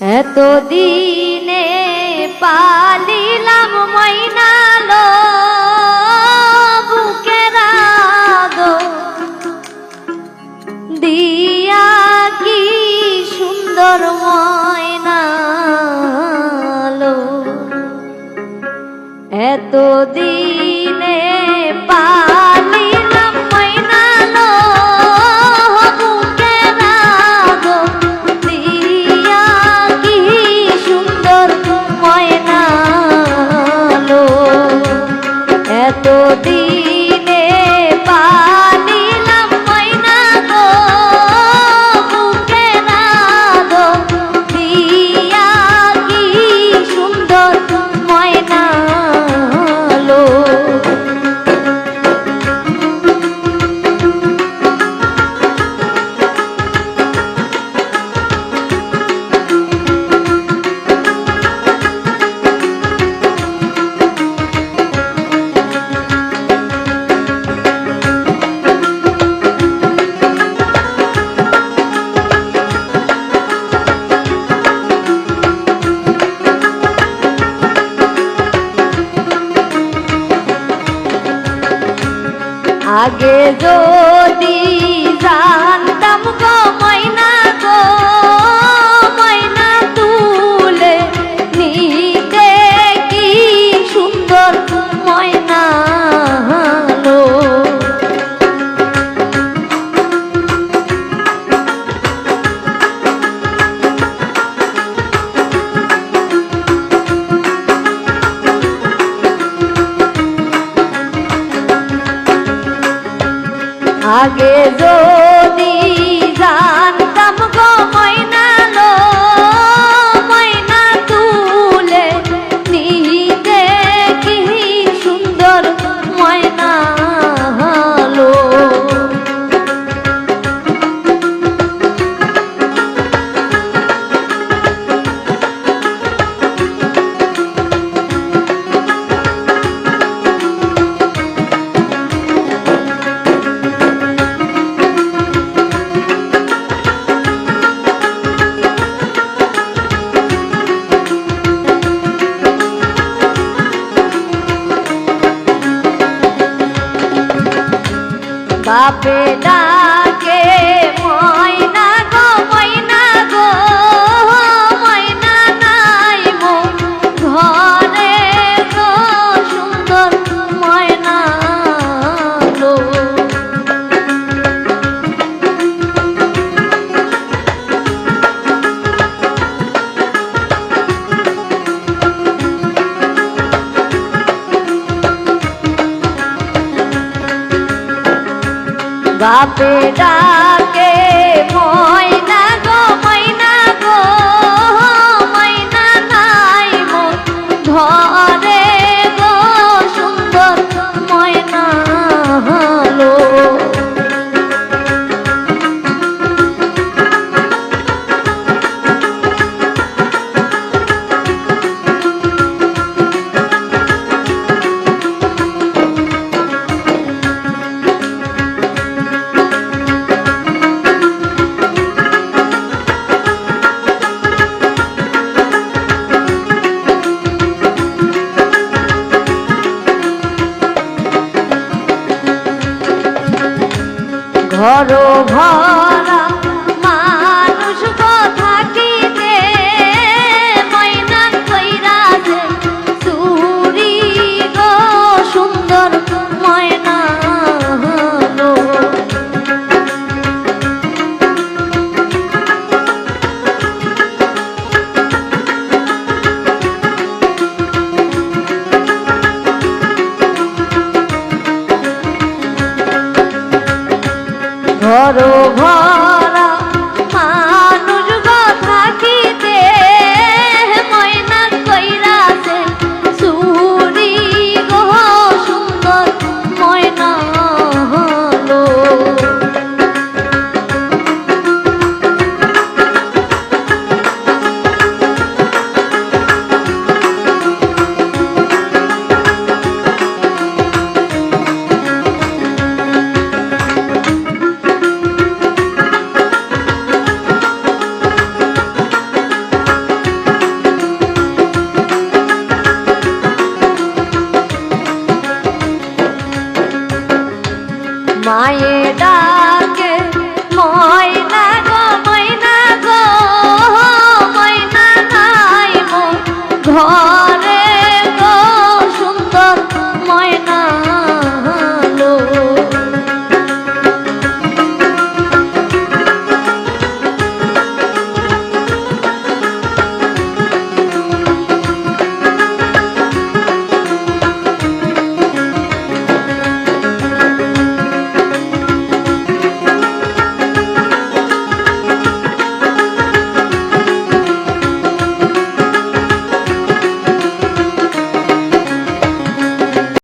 এতদিনে পালিলাম ময়নালো বুকের দিয়া কি সুন্দর ময়নালো এতদিন আগে যদি ¡Aquí es! বাপে বাপে ডাকে ময় ধরো ভাই ধরো ঘর মায়ের